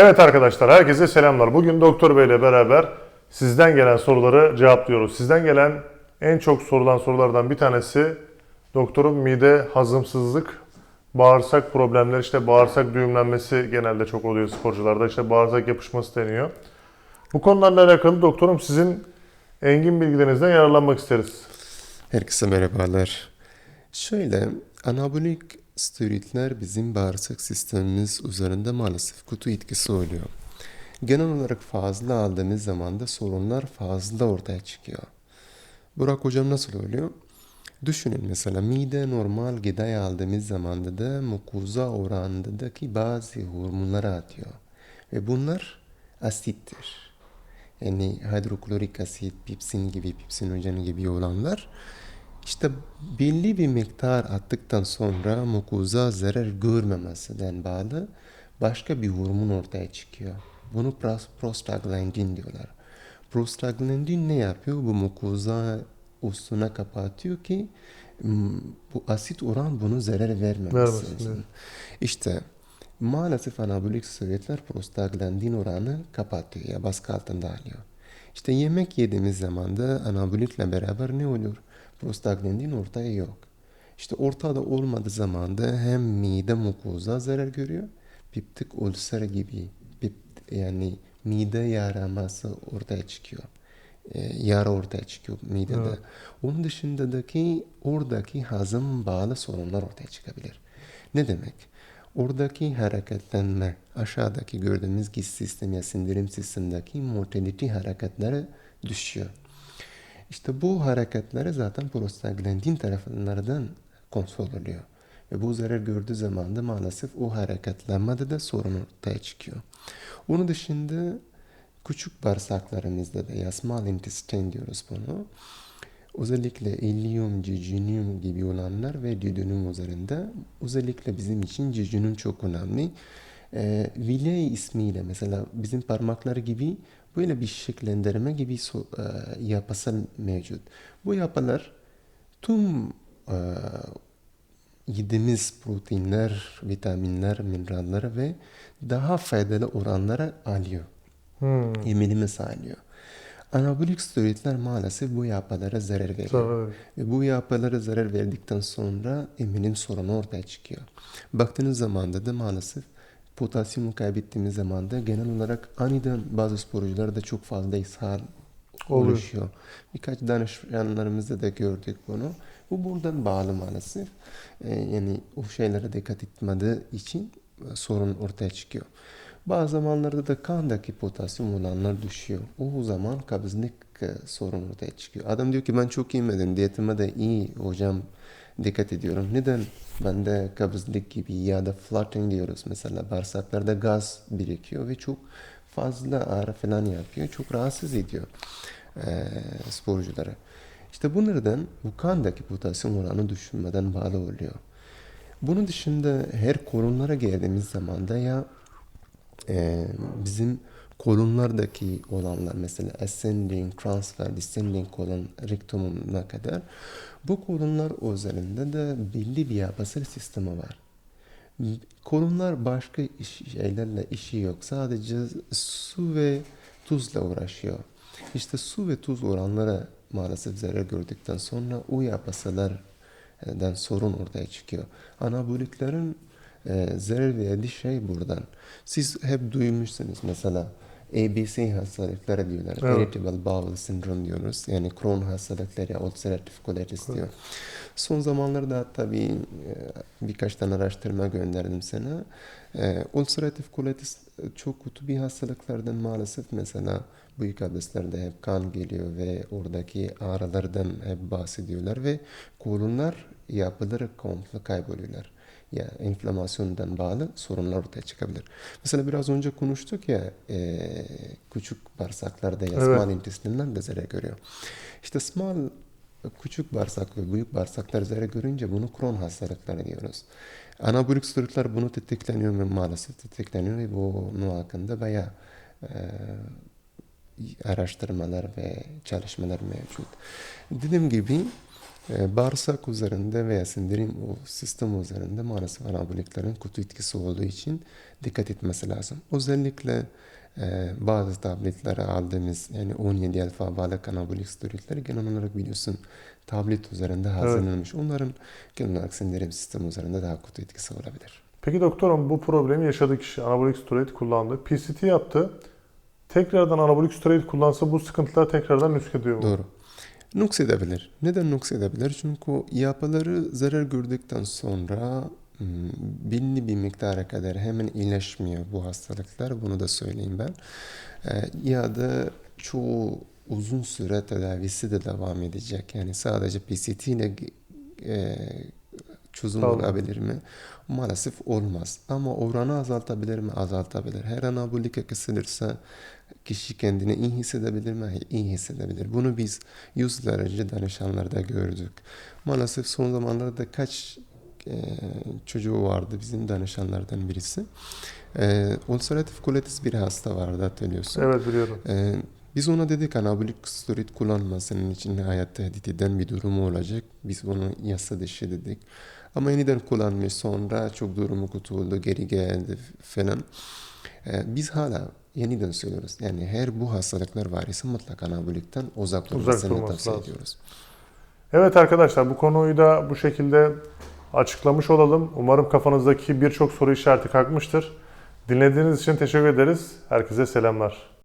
Evet arkadaşlar herkese selamlar. Bugün Doktor Bey ile beraber sizden gelen soruları cevaplıyoruz. Sizden gelen en çok sorulan sorulardan bir tanesi doktorum mide hazımsızlık, bağırsak problemleri işte bağırsak düğümlenmesi genelde çok oluyor sporcularda. işte bağırsak yapışması deniyor. Bu konularla alakalı doktorum sizin engin bilgilerinizden yararlanmak isteriz. Herkese merhabalar. Şöyle, anabolik steroidler bizim bağırsak sistemimiz üzerinde maalesef kötü etkisi oluyor. Genel olarak fazla aldığımız zaman da sorunlar fazla ortaya çıkıyor. Burak hocam nasıl oluyor? Düşünün mesela mide normal gıda aldığımız zamanda da mukoza oranındaki bazı hormonları atıyor. Ve bunlar asittir. Yani hidroklorik asit, pipsin gibi, pipsinojen gibi olanlar işte belli bir miktar attıktan sonra mukoza zarar görmemesinden bağlı başka bir hormon ortaya çıkıyor. Bunu pros- prostaglandin diyorlar. Prostaglandin ne yapıyor? Bu mukoza üstüne kapatıyor ki bu asit oran bunu zarar vermemesi Vermesin, lazım. evet. İşte maalesef anabolik steroidler prostaglandin oranı kapatıyor ya baskı altında alıyor. İşte yemek yediğimiz zaman da anabolikle beraber ne oluyor? Prostaglandin ortaya yok. İşte ortada olmadığı zaman da hem mide mukoza zarar görüyor, peptik ulser gibi pep- yani mide yaraması ortaya çıkıyor. E, yara ortaya çıkıyor midede. Evet. Onun dışındaki oradaki hazım bağlı sorunlar ortaya çıkabilir. Ne demek? Oradaki hareketlenme, aşağıdaki gördüğümüz giz sistemi ya sindirim sistemindeki motility hareketleri düşüyor. İşte bu hareketleri zaten prostaglandin tarafından kontrol oluyor. Ve bu zarar gördüğü zaman da maalesef o hareketlenmede de sorun ortaya çıkıyor. Onun dışında küçük bağırsaklarımızda da ya small intestine diyoruz bunu. Özellikle ileum, jejunum gibi olanlar ve duodenum üzerinde özellikle bizim için jejunum çok önemli. Ee, Viley ismiyle mesela bizim parmaklar gibi böyle bir şekillendirme gibi so- e, yapısal mevcut. Bu yapılar tüm e, yediğimiz proteinler, vitaminler, mineraller ve daha faydalı oranlara alıyor. Hmm. Eminimi sağlıyor. Anabolik steroidler maalesef bu yapılara zarar veriyor. Zarar. Ve bu yapılara zarar verdikten sonra eminim sorunu ortaya çıkıyor. Baktığınız zaman da maalesef potasyumu kaybettiğimiz zaman da genel olarak aniden bazı sporcularda çok fazla ishal oluşuyor. Birkaç danışanlarımızda da gördük bunu. Bu buradan bağlı maalesef. Ee, yani o şeylere dikkat etmediği için e, sorun ortaya çıkıyor. Bazı zamanlarda da kandaki potasyum olanlar düşüyor. O zaman kabızlık e, sorun ortaya çıkıyor. Adam diyor ki ben çok yemedim, diyetime de iyi hocam dikkat ediyorum. Neden bende kabızlık gibi ya da fluttering diyoruz mesela bağırsaklarda gaz birikiyor ve çok fazla ağrı falan yapıyor. Çok rahatsız ediyor e, sporcuları. İşte bunlardan bu kandaki potasyum oranı düşünmeden bağlı oluyor. Bunun dışında her kolonlara geldiğimiz zaman da ya e, bizim kolonlardaki olanlar mesela ascending, transfer, descending kolon rektumuna kadar bu kolonlar üzerinde de belli bir yapısal sistemi var. Kolonlar başka iş, şeylerle işi yok. Sadece su ve tuzla uğraşıyor. İşte su ve tuz oranları maalesef zarar gördükten sonra o yapıslardan sorun ortaya çıkıyor. Anaboliklerin e, zarar verdiği şey buradan. Siz hep duymuşsunuz mesela ABC hastalıkları diyorlar. Evet. Irritable bowel syndrome diyoruz. Yani Crohn hastalıkları ulceratif kolitis diyor. Son zamanlarda tabii e, birkaç tane araştırma gönderdim sana. E, ulceratif kolitis e, çok kötü bir hastalıklardan maalesef mesela büyük abeslerde hep kan geliyor ve oradaki ağrılardan hep bahsediyorlar ve kolonlar yapıları komple kayboluyorlar. Ya inflamasyondan bağlı sorunlar ortaya çıkabilir. Mesela biraz önce konuştuk ya e, küçük bağırsaklarda ya Evet. small intestine'ler de zarar görüyor. İşte small küçük bağırsak ve büyük bağırsaklar zarar görünce bunu Crohn hastalıkları diyoruz. Anabolik steroidler bunu tetikleniyor ve maalesef tetikleniyor ve bunun hakkında bayağı e, araştırmalar ve çalışmalar mevcut. Dediğim gibi bağırsak üzerinde veya sindirim o sistem üzerinde maalesef anaboliklerin kötü etkisi olduğu için dikkat etmesi lazım. Özellikle e, bazı tabletleri aldığımız yani 17 alfa balık anabolik steroidleri genel olarak biliyorsun tablet üzerinde hazırlanmış. Onların genel olarak sindirim sistemi üzerinde daha kötü etkisi olabilir. Peki doktorum bu problemi yaşadı kişi anabolik steroid kullandı. PCT yaptı. Tekrardan anabolik steroid kullansa bu sıkıntılar tekrardan nüskediyor mu? Doğru. Nuks edebilir. Neden nuks edebilir? Çünkü yapıları zarar gördükten sonra hmm, belli bir miktara kadar hemen iyileşmiyor bu hastalıklar. Bunu da söyleyeyim ben. Ee, ya da çoğu uzun süre tedavisi de devam edecek. Yani sadece PCT ile e, çözüm Tamam. olabilir mi? Maalesef olmaz. Ama oranı azaltabilir mi? Azaltabilir. Her anabolika kesilirse kişi kendini iyi hissedebilir mi? İyi hissedebilir. Bunu biz yüzlerce danışanlarda gördük. Maalesef son zamanlarda kaç e, çocuğu vardı bizim danışanlardan birisi. E, ulceratif kolitis bir hasta vardı hatırlıyorsun. Evet biliyorum. Ee, biz ona dedik anabolik steroid kullanma senin için hayat tehdit eden bir durumu olacak. Biz onu yasa dışı dedik. Ama yeniden kullanmış sonra çok durumu kötü oldu geri geldi falan. Ee, biz hala yeniden söylüyoruz. Yani her bu hastalıklar var ise mutlaka anabolikten uzak durmasını durması tavsiye lazım. ediyoruz. Evet arkadaşlar bu konuyu da bu şekilde açıklamış olalım. Umarım kafanızdaki birçok soru işareti kalkmıştır. Dinlediğiniz için teşekkür ederiz. Herkese selamlar.